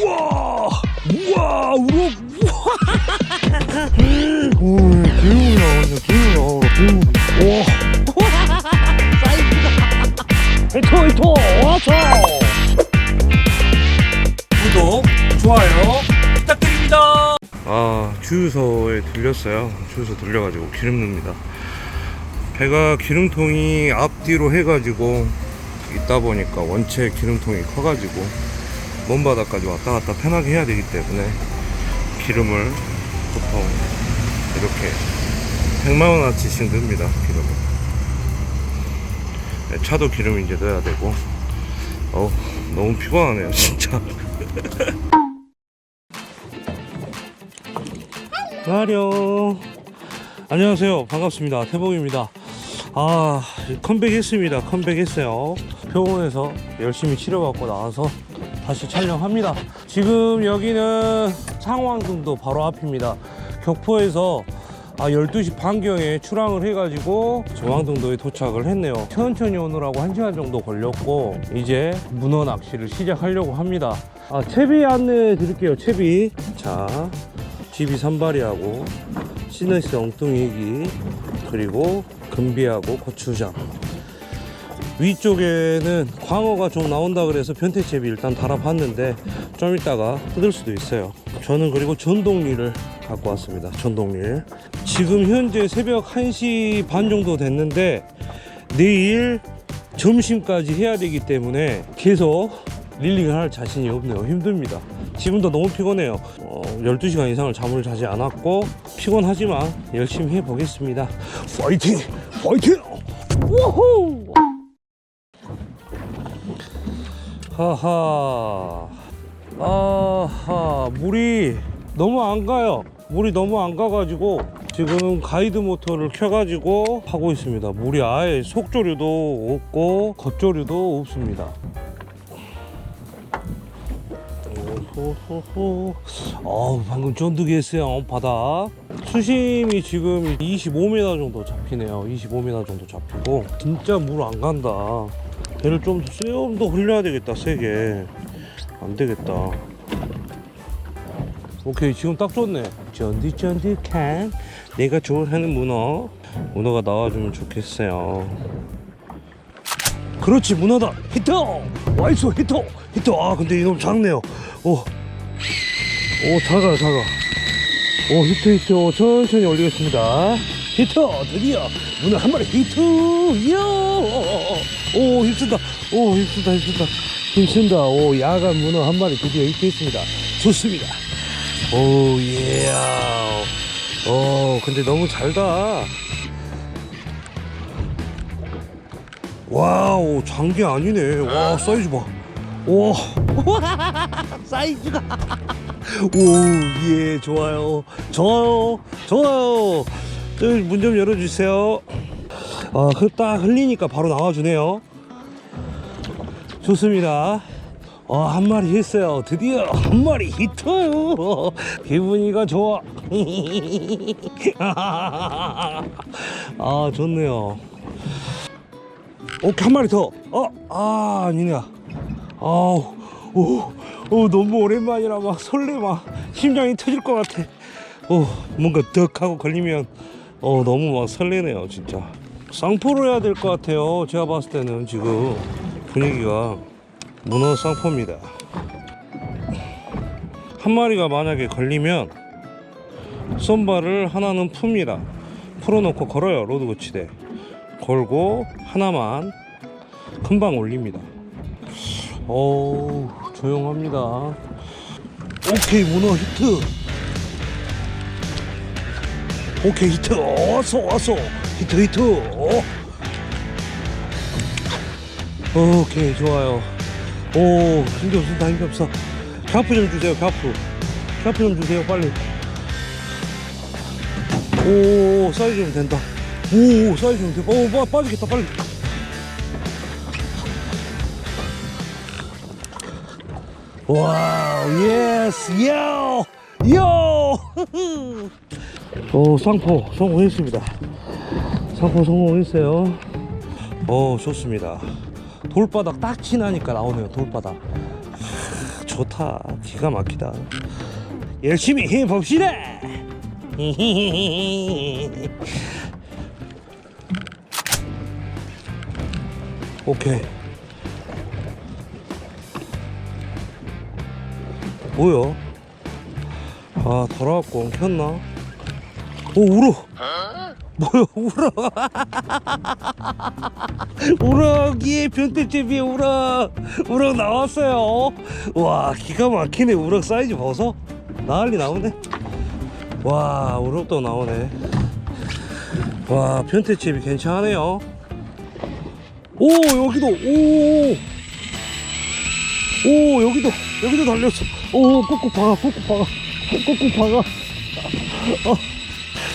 우와 우와 우럭 우와 기운이 나오네 기운이 나오네 기운이 우와 사이즈가 히토 히토 왔어 구독 좋아요 부탁드립니다. 아 주유소에 들렸어요 배가 기름통이 앞뒤로 해가지고 있다 보니까 원체 기름통이 커가지고 먼 바다까지 왔다 갔다 편하게 해야 되기 때문에 기름을 보통 이렇게 100만원어치씩 넣습니다 기름을. 네, 차도 기름 이제 넣어야 되고. 어우 너무 피곤하네요 진짜. 가령 안녕하세요. 반갑습니다. 태봉입니다. 아 컴백했습니다. 컴백했어요. 병원에서 열심히 치료받고 나와서 다시 촬영합니다. 지금 여기는 상황등도 바로 앞입니다. 격포에서 아 12시 반경에 출항을 해가지고 정황등도에 도착을 했네요. 천천히 오느라고 1시간 정도 걸렸고 이제 문어 낚시를 시작하려고 합니다. 아 채비 안내 드릴게요 채비. 자 GB 산발이하고 시너스 엉뚱이기 그리고 금비하고 고추장 위쪽에는 광어가 좀 나온다 그래서 변태채비 일단 달아봤는데 좀 이따가 뜯을 수도 있어요. 저는 그리고 전동리를 갖고 왔습니다. 전동릴. 지금 현재 새벽 1시 반 정도 됐는데 내일 점심까지 해야 되기 때문에 계속 릴링을 할 자신이 없네요. 힘듭니다. 지금도 너무 피곤해요. 어, 12시간 이상을 잠을 자지 않았고 피곤하지만 열심히 해보겠습니다. 파이팅! 파이팅! 우후 하하. 아하 물이 너무 안 가요. 물이 너무 안 가가지고 지금 가이드 모터를 켜가지고 하고 있습니다. 물이 아예 속조류도 없고 겉조류도 없습니다. 호호호. 어 방금 쫀득이 했어요 바다. 수심이 지금 25m 정도 잡히네요. 25m 정도 잡히고. 진짜 물 안 간다 배를 좀 좀더 흘려야 되겠다 세게. 안 되겠다. 오케이 지금 딱 좋네. 쫀득쫀득한 내가 좋아하는 문어. 문어가 나와주면 좋겠어요. 그렇지 문어다. 히트 와이스 히트 히트 아 근데 이놈 작네요. 오, 오 작아 작아. 오 히트 오, 천천히 올리겠습니다. 히트 드디어 문어 한 마리 히트! 이야 오 힘쓴다 오 힘쓴다 힘쓴다 힘쓴다 오 야간 문어 한 마리 드디어 히트했습니다 좋습니다 오 예. 오 근데 너무 잘다 와우 장기 아니네 와 사이즈 봐 와. 사이즈가. 오, 예, 좋아요. 좋아요. 좋아요. 문 좀 열어주세요. 아, 그딱 흘리니까 바로 나와주네요. 좋습니다. 어, 한 마리 했어요. 드디어 한 마리 히트요. 기분이가 좋아. 아, 좋네요. 오케이, 한 마리 더. 어, 아, 아니네. 아우, 오, 오, 너무 오랜만이라 막 설레 막 심장이 터질 것 같아. 오, 뭔가 덕 하고 걸리면 어 너무 막 설레네요, 진짜. 쌍포로 해야 될 것 같아요. 제가 봤을 때는 지금 분위기가 문어 쌍포입니다. 한 마리가 만약에 걸리면 쏜발을 하나는 풉니다. 풀어놓고 걸어요, 로드 거치대. 걸고 하나만 금방 올립니다. 어우 조용합니다 오케이 문어 히트 오케이 히트 왔어 왔어 히트 히트 어. 오케이 좋아요 오 힘이 없습니다 힘이 없어 샤프 좀 주세요 샤프 샤프 좀 주세요 빨리 오 사이즈 좀 된다 오 사이즈 좀 된다 오 빠, 빠지겠다 빨리 와우 예스 요! 요! 오 쌍포 성공했습니다. 쌍포 성공했어요. 오 좋습니다. 돌바닥 딱 지나니까 나오네요 돌바닥. 하, 좋다. 기가 막히다. 열심히 해봅시다! 오케이. 뭐야? 아 돌아왔고 엉켰나 오 울어. 뭐야 울어. 우럭이 변태집이 우럭 우럭 나왔어요. 와 기가 막히네. 우럭 사이즈 보소 난리 나오네. 와 우럭도 나오네. 와 변태집이 괜찮네요. 오 여기도. 오오. 오, 여기도. 여기도 달렸어. 오 꾹꾹 박아 꾹꾹 박아. 꾹꾹 박아. 어,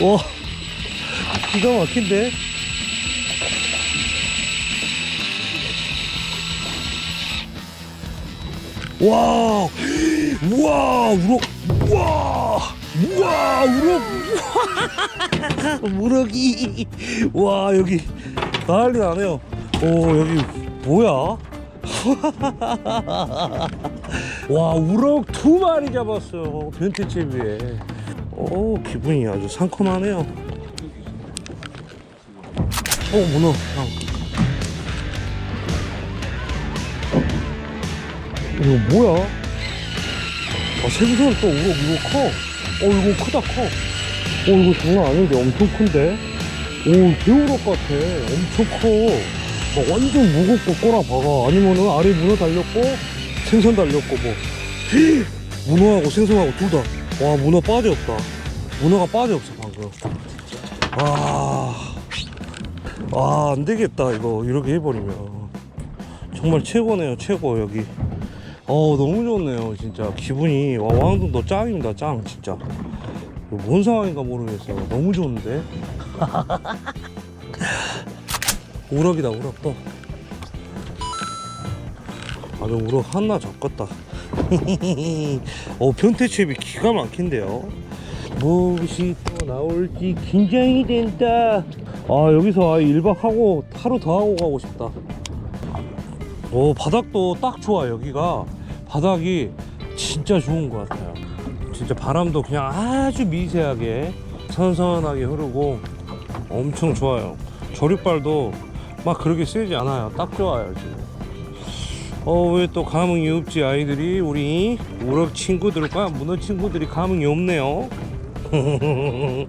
와 기가 막힌데? 와, 우와, 우럭, 우와, 우와, 우럭, 우럭이, 와 여기 난리 나네요. 오 여기 뭐야? 와 우럭 두 마리 잡았어요. 변태채비에. 오 기분이 아주 상큼하네요. 어 문어. 형. 이거 뭐야? 아, 생선 또 우럭 이거 커. 어, 이거 크다 커. 어, 이거 장난 아닌데 엄청 큰데? 오, 개우럭 같아. 엄청 커. 막 완전 무겁고 꼬라 박아. 아니면은 아래 문어 달렸고 생선 달렸고 뭐. 문어하고 생선하고 둘 다. 와, 문어 빠져 없다. 문어가 빠져 없어 방금. 아, 아, 안 되겠다 이거. 이렇게 해버리면. 정말 최고네요 최고 여기. 어 너무 좋네요 진짜. 기분이. 와 왕동도 짱입니다 짱 진짜. 뭔 상황인가 모르겠어요 너무 좋은데? 우럭이다 우럭. 또. 아주 우럭 하나 잡겠다 어 변태칩이 기가 막힌데요? 무엇이 또 나올지 긴장이 된다. 아 여기서 아예 1박 하고 하루 더 하고 가고 싶다. 오 바닥도 딱 좋아 여기가. 바닥이 진짜 좋은 것 같아요. 진짜 바람도 그냥 아주 미세하게 선선하게 흐르고 엄청 좋아요. 조립발도 막 그렇게 세지 않아요. 딱 좋아요 지금 어 왜 또 감흥이 없지 아이들이? 우리 우럭 친구들과 문어 친구들이 감흥이 없네요.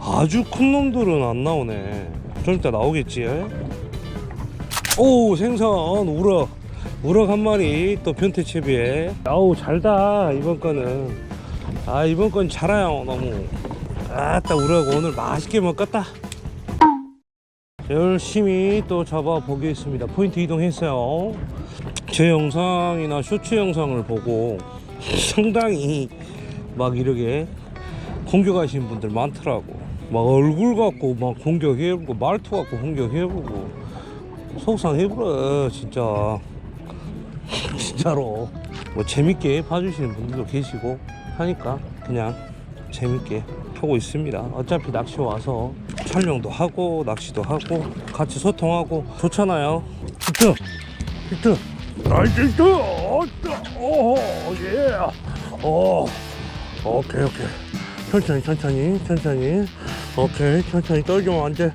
아주 큰 놈들은 안 나오네. 좀 이따 나오겠지? 오 생선 우럭. 우럭 한 마리 또 변태채비에. 아우 잘다 이번 거는 아 이번 건 잘해요 너무. 아따 우럭 오늘 맛있게 먹겠다 열심히 또 잡아 보겠습니다. 포인트 이동했어요. 제 영상이나 쇼츠 영상을 보고 상당히 막 이렇게 공격하시는 분들 많더라고. 막 얼굴 갖고 막 공격해보고 말투 갖고 공격해보고 속상해버려 진짜. 진짜로. 뭐 재밌게 봐주시는 분들도 계시고 하니까 그냥 재밌게 하고 있습니다. 어차피 낚시 와서 촬영도 하고 낚시도 하고 같이 소통하고. 좋잖아요. 히트! 히트! 나이스 히트! 오호 예어 오케이 오케이. 천천히 천천히 천천히. 오케이 천천히 떨어지면 안돼.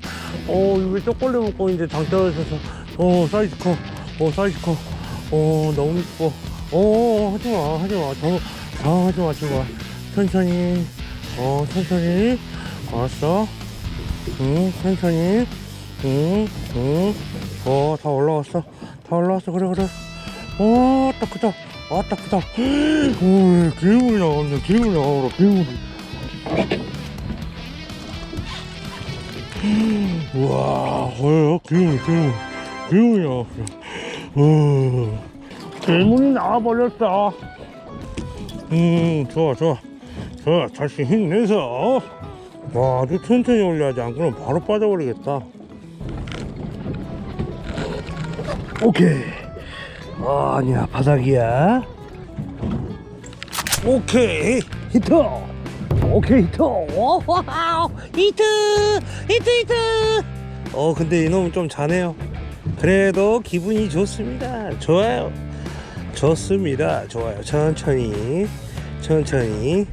어 이게 초콜릿 먹고 이제 장 떨어져서. 어 사이즈 커어 사이즈 커어 너무 이뻐. 어 하지마 하지마. 저 아, 하지마 하지마 천천히. 어 천천히. 알았어 응 천천히. 응 응 어 다 올라왔어. 다 올라왔어. 그래 그래. 어 딱 크다. 아 딱 크다. 오 괴물이 나왔네. 괴물이 나와라 괴물이 우와, 뭐예요? 괴물, 괴물, 괴물이 나왔어. 어, 괴물이 나와버렸어. 음, 좋아, 좋아. 좋아, 다시 힘내서. 와, 아주 천천히 올려야지. 안 그러면 바로 빠져버리겠다. 오케이. 아, 아니야, 바닥이야. 오케이. 히트! 오케이 히트 와우 히트 히트 히트 어 근데 이놈은 좀 자네요 그래도 기분이 좋습니다 좋아요 좋습니다. 좋아요. 천천히, 천천히.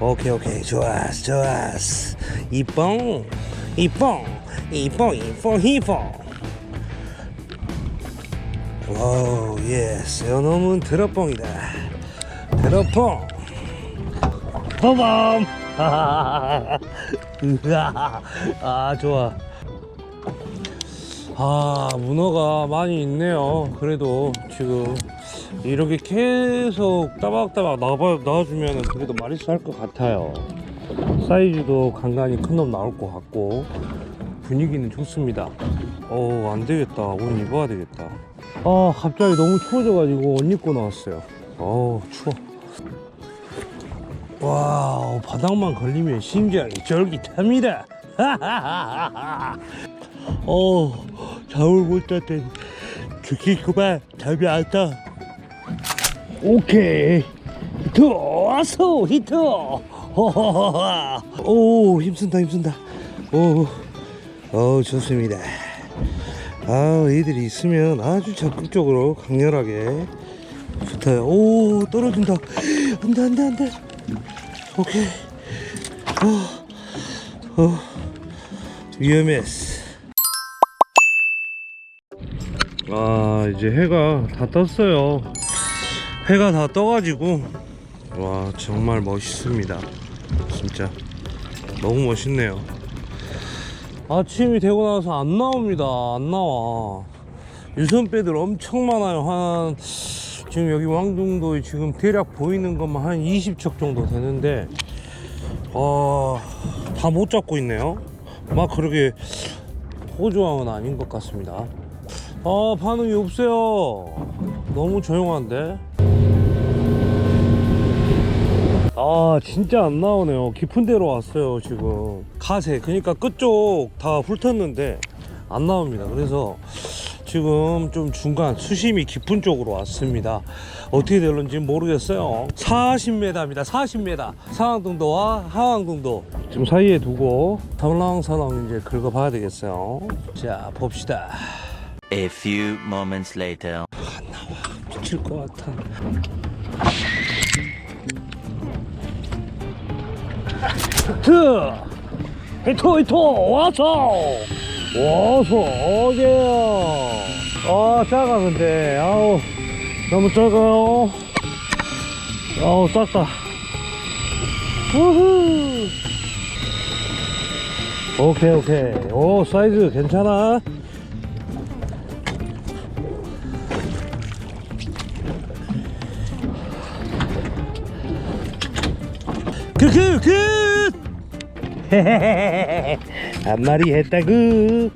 오케이, 오케이. 좋았어, 좋았어. 이뽕, 이뽕, 이뽕, 이뽕, 이뽕. 와우, 예스. 요놈은 드럽뽕이다. 드럽뽕. 허범. 으아. 아, 좋아. 아 문어가 많이 있네요 그래도 지금 이렇게 계속 따박따박 나와, 나와주면 그래도 마리수 할 것 같아요. 사이즈도 간간히 큰 놈 나올 것 같고 분위기는 좋습니다. 어 안되겠다. 옷 입어야 되겠다. 아 갑자기 너무 추워져 가지고 옷 입고 나왔어요. 어 추워. 와 바닥만 걸리면 심장이 쫄깃합니다. 어 잠을 못 잤더니 죽겠구만. 잠이 안다 오케이. 히트. 히트. 오 힘쓴다 힘쓴다. 오, 어 좋습니다. 아 애들이 있으면 아주 적극적으로 강렬하게 좋다요. 오 떨어진다. 안돼 안돼 안돼. 오케이. 어, 어. 위험했어 아 이제 해가 다 떴어요 해가 다 떠가지고. 와 정말 멋있습니다. 진짜. 너무 멋있네요. 아침이 되고 나서 안 나옵니다. 안 나와. 유선배들 엄청 많아요. 한 지금 여기 왕중도 지금 대략 보이는 것만 한 20척 정도 되는데 아다 못 잡고 있네요. 막 그렇게 호주왕은 아닌 것 같습니다. 아 반응이 없어요. 너무 조용한데 아 진짜 안 나오네요. 깊은 데로 왔어요 지금. 가세 그러니까 끝쪽 다 훑었는데 안 나옵니다. 그래서 지금 좀 중간 수심이 깊은 쪽으로 왔습니다. 어떻게 될런지 모르겠어요. 40m입니다. 40m 상황등도와 하황등도. 지금 사이에 두고 설렁설렁 이제 긁어 봐야 되겠어요. 자 봅시다. A few moments later. 미칠 것 같아. 히트! 히트, 히트! 와서! 와서, 어제요! 아, 작아, 근데. 아우, 너무 작아요. 아우, 작다. 우후! 오케이, 오케이. 오, 사이즈 괜찮아? 크크크 한 마리 했다구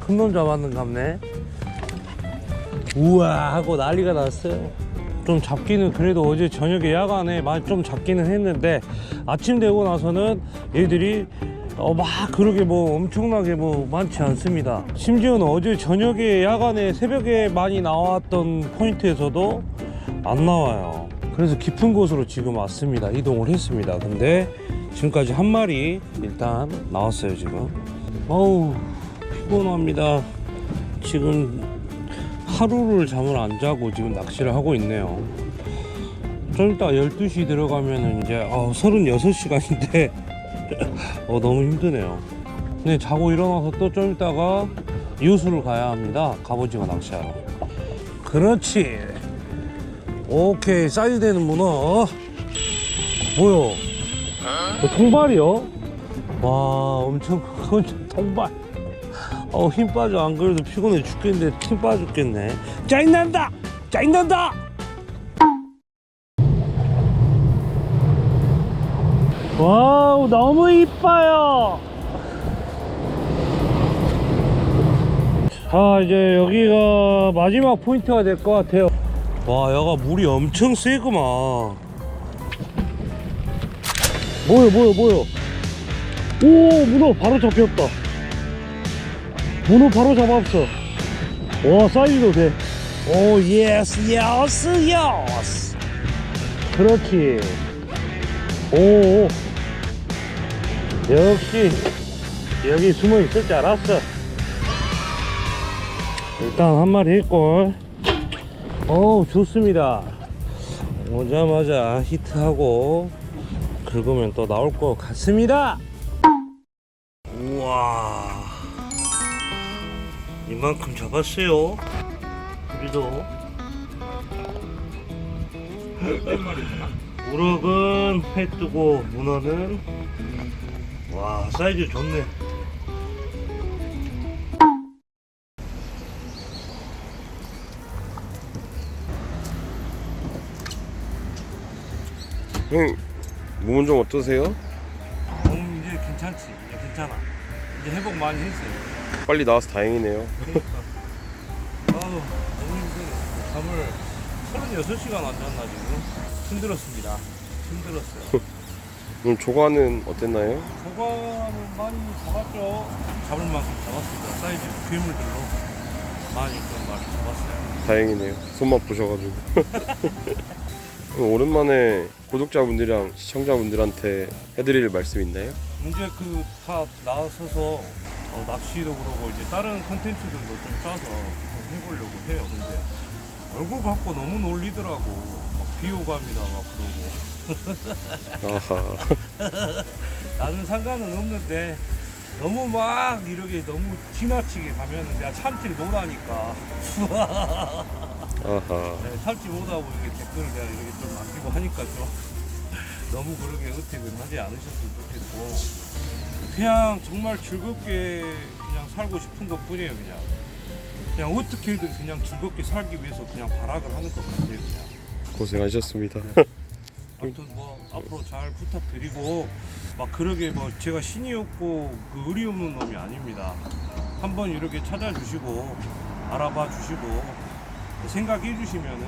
큰놈 잡았는갑네. 우와 하고 난리가 났어요. 좀 잡기는 그래도 어제 저녁에 야간에 많이 좀 잡기는 했는데 아침 되고 나서는 얘들이 어, 막 그러게 뭐 엄청나게 뭐 많지 않습니다. 심지어는 어제 저녁에 야간에 새벽에 많이 나왔던 포인트에서도 안 나와요. 그래서 깊은 곳으로 지금 왔습니다. 이동을 했습니다. 근데 지금까지 한 마리 일단 나왔어요. 지금. 어우 피곤합니다. 지금 하루를 잠을 안 자고 지금 낚시를 하고 있네요. 좀 이따 12시 들어가면은 이제 어, 36시간인데 어, 너무 힘드네요. 네, 자고 일어나서 또좀 이따가 이웃으로 가야 합니다. 갑오징어 낚시하러. 그렇지. 오케이 사이즈 되는 문어 뭐요? 뭐 통발이요? 와 엄청 큰 통발. 어 힘 빠져. 안 그래도 피곤해 죽겠는데 힘 빠져 죽겠네. 짜증난다! 짜증난다! 와우 너무 이뻐요. 자 이제 여기가 마지막 포인트가 될 것 같아요 와 여가 물이 엄청 세구만. 뭐요 뭐요 뭐요? 오 문어 바로 잡혔다. 문어 바로 잡았어. 와 사이즈도 돼오 예스 예스 예스. 그렇지. 오 역시 여기 숨어 있을 줄 알았어. 일단 한 마리 했골 어우 좋습니다. 오자마자 히트하고 긁으면 또 나올 것 같습니다. 우와. 이만큼 잡았어요. 우리도. 우럭은 회 뜨고 문어는. 와 사이즈 좋네 형 몸은 좀 어떠세요? 음, 이제 괜찮지. 이제 괜찮아. 이제 회복 많이 했어요. 빨리 나와서 다행이네요. 그러니까. 아우 너무 힘들어 잠을 36시간 안 잤나 지금? 힘들었습니다. 힘들었어요. 오늘 조과는 어땠나요? 조과는 많이 잡았죠. 잡을 만큼 잡았습니다. 사이즈 괴물들로. 많이 좀 많이 잡았어요. 다행이네요. 손만 보셔가지고. 오랜만에 구독자분들이랑 시청자분들한테 해드릴 말씀 있나요? 이제 그 다 나서서 어, 낚시도 그러고 이제 다른 컨텐츠들도 좀 짜서 좀 해보려고 해요. 근데 얼굴 갖고 너무 놀리더라고. 막 비호감이다 막 그러고. 아하. 나는 상관은 없는데 너무 막 이렇게 너무 지나치게 가면은 내가 참지 못하니까 아하. 네, 참지 못하고 이렇게 댓글을 내가 이렇게 좀 남기고 하니까 좀 너무 그렇게 어떻게든 하지 않으셨으면 좋겠고 그냥 정말 즐겁게 그냥 살고 싶은 것 뿐이에요 그냥 그냥 어떻게든 그냥 즐겁게 살기 위해서 그냥 발악을 하는 것 같아요 그냥 고생하셨습니다. 아무튼 뭐 앞으로 잘 부탁드리고 막 그러게 뭐 제가 신이었고 그 의리 없는 놈이 아닙니다. 한번 이렇게 찾아주시고 알아봐 주시고 생각해 주시면은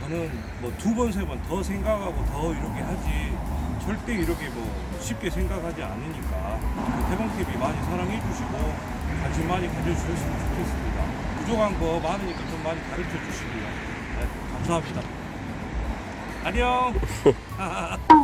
저는 뭐 두 번 세 번 더 생각하고 더 이렇게 하지 절대 이렇게 뭐 쉽게 생각하지 않으니까 그 태봉 TV 많이 사랑해 주시고 관심 많이 가져주셨으면 좋겠습니다. 부족한 거 많으니까 좀 많이 가르쳐 주시고요. 네, 감사합니다. 안녕.